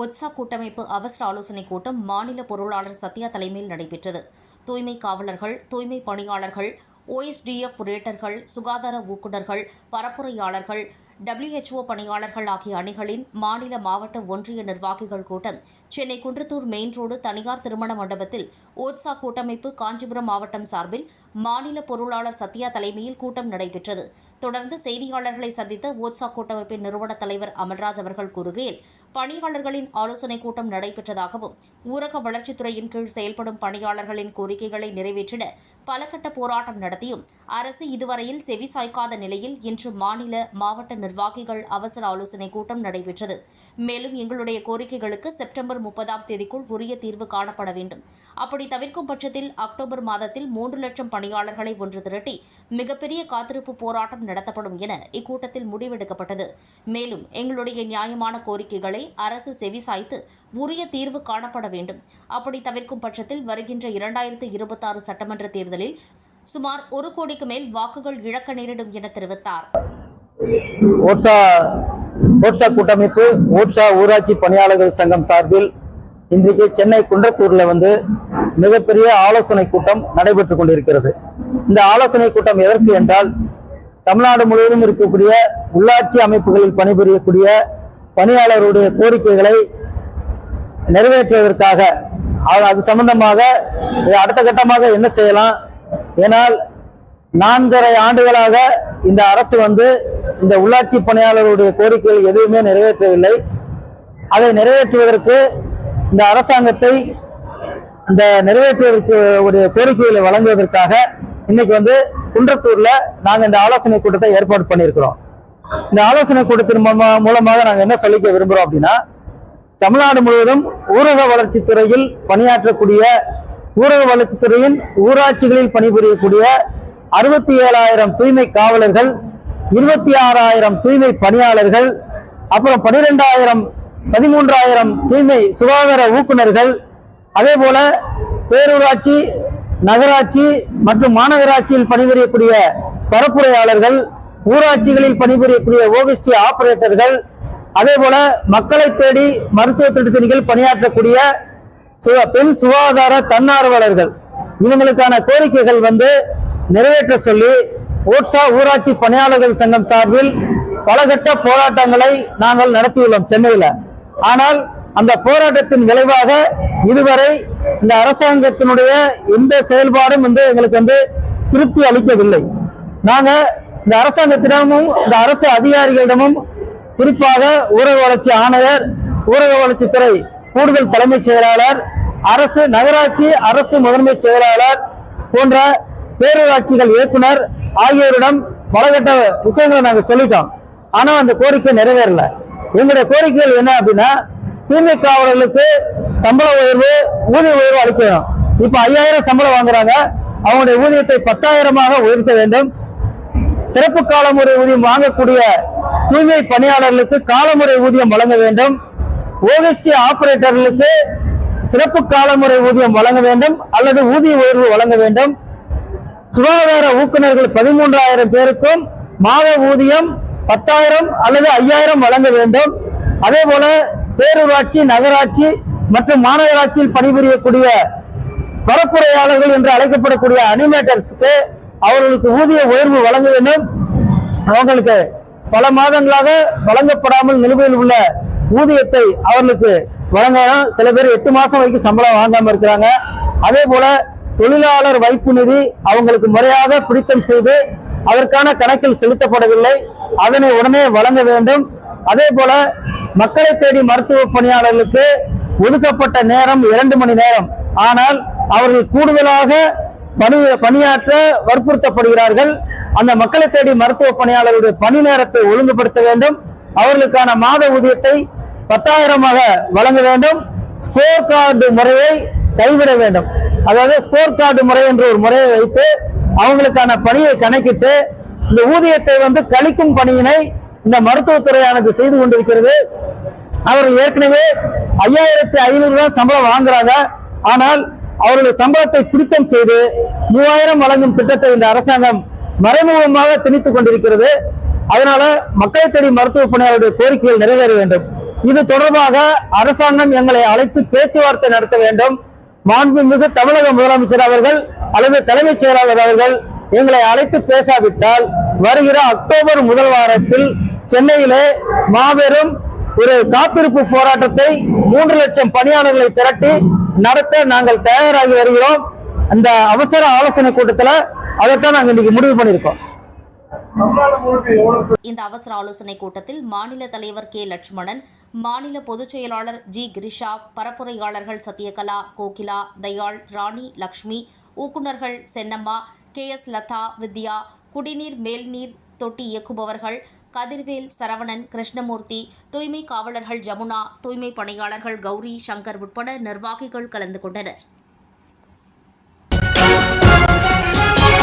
ஒத்சா கூட்டமைப்பு அவசர ஆலோசனைக் கூட்டம் மாநில பொருளாளர் சத்யா தலைமையில் நடைபெற்றது. தூய்மை காவலர்கள் தூய்மை பணியாளர்கள் ஓஎஸ்டிஎஃப் ரேட்டர்கள் சுகாதார ஊக்குநர்கள் பரப்புரையாளர்கள் டபிள்யூஹெச்ஓ பணியாளர்கள் ஆகிய அணிகளின் மாநில மாவட்ட ஒன்றிய நிர்வாகிகள் கூட்டம் சென்னை குன்றத்தூர் மெயின் ரோடு தனியார் திருமண மண்டபத்தில் ஓட்சா கூட்டமைப்பு காஞ்சிபுரம் மாவட்டம் சார்பில் மாநில பொருளாளர் சத்யா தலைமையில் கூட்டம் நடைபெற்றது. தொடர்ந்து செய்தியாளர்களை சந்தித்த ஓட்சா கூட்டமைப்பின் நிறுவன தலைவர் அமல்ராஜ் அவர்கள் கூறுகையில் பணியாளர்களின் ஆலோசனைக் கூட்டம் நடைபெற்றதாகவும் ஊரக வளர்ச்சித்துறையின் கீழ் செயல்படும் பணியாளர்களின் கோரிக்கைகளை நிறைவேற்றிட பலகட்ட போராட்டம் நடத்தியும் அரசு இதுவரையில் செவி சாய்க்காத நிலையில் இன்று மாநில மாவட்ட நிர்வாகிகள் அவசர ஆலோசனைக் கூட்டம் நடைபெற்றது. மேலும் எங்களுடைய கோரிக்கைகளுக்கு செப்டம்பர் முப்பதாம் தேதிக்குள் உரிய தீர்வு காணப்பட வேண்டும். அப்படி தவிர்க்கும் பட்சத்தில் அக்டோபர் மாதத்தில் மூன்று லட்சம் பணியாளர்களை ஒன்று திரட்டி மிகப்பெரிய காத்திருப்பு போராட்டம் நடத்தப்படும் என இக்கூட்டத்தில் முடிவெடுக்கப்பட்டது. மேலும் எங்களுடைய நியாயமான கோரிக்கைகளை அரசு செவிசாய்த்து உரிய தீர்வு காணப்பட வேண்டும். அப்படி தவிர்க்கும் பட்சத்தில் வருகின்ற இரண்டாயிரத்து இருபத்தாறு சட்டமன்ற தேர்தலில் சுமார் ஒரு கோடிக்கு மேல் வாக்குகள் இழக்க நேரிடும் என தெரிவித்தார். ஓட்சா கூட்டமைப்பு ஓட்சா ஊராட்சி பணியாளர்கள் சங்கம் சார்பில் இன்றைக்கு சென்னை குன்றத்தூர்ல வந்து மிகப்பெரிய ஆலோசனை கூட்டம் நடைபெற்றுக் கொண்டிருக்கிறது. இந்த ஆலோசனை கூட்டம் எதற்கு என்றால் தமிழ்நாடு முழுவதும் இருக்கக்கூடிய உள்ளாட்சி அமைப்புகளில் பணிபுரியக்கூடிய பணியாளருடைய கோரிக்கைகளை நிறைவேற்றுவதற்காக அது- அது சம்பந்தமாக அடுத்த கட்டமாக என்ன செய்யலாம்? ஏனால் நான்கரை ஆண்டுகளாக இந்த அரசு வந்து இந்த உள்ளாட்சி பணியாளர்களுடைய கோரிக்கைகள் எதுவுமே நிறைவேற்றவில்லை. அதை நிறைவேற்றுவதற்கு இந்த அரசாங்கத்தை இந்த நிறைவேற்றுவதற்கு ஒரு கோரிக்கைகளை வழங்குவதற்காக இன்னைக்கு வந்து குன்றத்தூர்ல நாங்க இந்த ஆலோசனை கூட்டத்தை ஏற்பாடு பண்ணியிருக்கிறோம். இந்த ஆலோசனை கூட்டத்தின் மூலமா- மூலமாக நாங்க என்ன சொல்லிக்க விரும்புறோம் அப்படின்னா தமிழ்நாடு முழுவதும் ஊரக வளர்ச்சித்துறையில் பணியாற்றக்கூடிய ஊரக வளர்ச்சித்துறையின் ஊராட்சிகளில் பணிபுரியக்கூடிய அறுபத்தி ஏழாயிரம் தூய்மை காவலர்கள் இருபத்தி ஆறாயிரம் தூய்மை பணியாளர்கள் அப்புறம் பனிரெண்டாயிரம் பதிமூன்றாயிரம் தூய்மை சுகாதார ஊக்குநர்கள் அதே போல பேரூராட்சி நகராட்சி மற்றும் மாநகராட்சியில் பணிபுரியக்கூடிய பரப்புரையாளர்கள் ஊராட்சிகளில் பணிபுரியக்கூடிய ஓகிஸ்டி ஆபரேட்டர்கள் அதே போல மக்களை தேடி மருத்துவ திட்டத்தின்கள் பணியாற்றக்கூடிய பெண் சுகாதார தன்னார்வலர்கள். இவங்களுக்கான கோரிக்கைகள் வந்து நிறைவேற்ற சொல்லி ஓட்சா ஊராட்சி பணியாளர்கள் சங்கம் சார்பில் பலகட்ட போராட்டங்களை நாங்கள் நடத்தியுள்ளோம் சென்னையில. ஆனால் அந்த போராட்டத்தின் விளைவாக இதுவரை இந்த அரசாங்கத்தினுடைய எந்த செயல்பாடும் வந்து எங்களுக்கு வந்து திருப்தி அளிக்கவில்லை. நாங்க இந்த அரசாங்கத்திடமும் இந்த அரசு அதிகாரிகளிடமும் குறிப்பாக ஊரக வளர்ச்சி ஆணையர் ஊரக வளர்ச்சித்துறை கூடுதல் தலைமைச் செயலாளர் அரசு நகராட்சி அரசு முதன்மை செயலாளர் போன்ற பேரூராட்சிகள் இயக்குனர் ஆகியோரிடம் பலகட்ட விஷயங்களை நாங்கள் சொல்லிட்டோம். ஆனால் அந்த கோரிக்கை நிறைவேறல. எங்களுடைய கோரிக்கைகள் என்ன அப்படின்னா தூய்மை காவலர்களுக்கு சம்பள உயர்வு ஊதிய உயர்வு அளிக்க வேணும் இப்போ ஐயாயிரம் சம்பளம் வாங்குறாங்க. அவங்களுடைய ஊதியத்தை பத்தாயிரமாக உயர்த்த வேண்டும். சிறப்பு காலமுறை ஊதியம் வாங்கக்கூடிய தூய்மை பணியாளர்களுக்கு காலமுறை ஊதியம் வழங்க வேண்டும். ஓஎஸ்டி ஆபரேட்டர்களுக்கு சிறப்பு காலமுறை ஊதியம் வழங்க வேண்டும். அல்லது ஊதிய உயர்வு வழங்க வேண்டும். சுகாதார ஊக்குநர்கள் பதிமூன்றாயிரம் பேருக்கும் மாத ஊதியம் பத்தாயிரம் அல்லது ஐயாயிரம் வழங்க வேண்டும். அதே போல பேரூராட்சி நகராட்சி மற்றும் மாநகராட்சியில் பணிபுரியக்கூடிய பரப்புரையாளர்கள் என்று அழைக்கப்படக்கூடிய அனிமேட்டர்ஸ்க்கு அவர்களுக்கு ஊதிய உயர்வு வழங்க வேண்டும். அவங்களுக்கு பல மாதங்களாக வழங்கப்படாமல் நிலுவையில் உள்ள ஊதியத்தை அவர்களுக்கு வழங்கணும் சில பேர் எட்டு மாசம் வரைக்கும் சம்பளம் வாங்காம இருக்கிறாங்க. அதே போல தொழிலாளர் வைப்பு நிதி அவங்களுக்கு முறையாக பிடித்தம் செய்து அதற்கான கணக்கில் செலுத்தப்படவில்லை. அதனை உடனே வழங்க வேண்டும். அதே போல மக்களை தேடி மருத்துவ பணியாளர்களுக்கு ஒதுக்கப்பட்ட நேரம் இரண்டு மணி நேரம். ஆனால் அவர்கள் கூடுதலாக பணி பணியாற்ற வற்புறுத்தப்படுகிறார்கள். அந்த மக்களை தேடி மருத்துவ பணியாளர்களுடைய பணி நேரத்தை ஒழுங்குபடுத்த வேண்டும். அவர்களுக்கான மாத ஊதியத்தை பத்தாயிரமாக வழங்க வேண்டும். ஸ்கோர் கார்டு முறையை கைவிட வேண்டும். அதாவது ஸ்கோர் கார்டு முறை என்ற ஒரு முறையை வைத்து அவங்களுக்கான பணியை கணக்கிட்டு இந்த ஊதியத்தை வந்து கழிக்கும் பணியினை இந்த மருத்துவத்துறையானது செய்து கொண்டிருக்கிறது. அவர் ஏற்கனவே ஐயாயிரத்தி ஐநூறு தான் சம்பளம் வாங்குறாங்க. ஆனால் அவர்களுடைய சம்பளத்தை பிடித்தம் செய்து மூவாயிரம் வழங்கும் திட்டத்தை இந்த அரசாங்கம் மறைமுகமாக திணித்துக் கொண்டிருக்கிறது. அதனால மக்களை தேடி மருத்துவ பணியாளருடைய கோரிக்கைகள் நிறைவேற வேண்டும். இது தொடர்பாக அரசாங்கம் எங்களை அழைத்து பேச்சுவார்த்தை நடத்த வேண்டும். மாண்புமிகு தமிழக முதலமைச்சர் அவர்கள் அல்லது தலைமைச் செயலாளர் அவர்கள் எங்களை அழைத்து பேசாவிட்டால் வருகிற அக்டோபர் முதல் வாரத்தில் சென்னையிலே மாபெரும் ஒரு காத்திருப்பு போராட்டத்தை மூன்று லட்சம் பணியாளர்களை திரட்டி நடத்த நாங்கள் தயாராகி வருகிறோம். அந்த அவசர ஆலோசனை கூட்டத்துல அதைத்தான் நாங்க இன்னைக்கு முடிவு பண்ணியிருக்கோம். இந்த அவசர ஆலோசனை கூட்டத்தில் மாநில தலைவர் கே லட்சுமணன் மாநில பொதுச் செயலாளர் ஜி. கிரிஷா பரப்புரையாளர்கள் சத்யகலா கோகிலா தயாள் ராணி லக்ஷ்மி ஊக்குநர்கள் சென்னம்மா கே. எஸ். லதா வித்யா குடிநீர் மேல்நீர் தொட்டி இயக்குபவர்கள் கதிர்வேல் சரவணன் கிருஷ்ணமூர்த்தி தூய்மை காவலர்கள் ஜமுனா தூய்மை பணியாளர்கள் கௌரி சங்கர் உட்பட நிர்வாகிகள் கலந்து கொண்டனர்.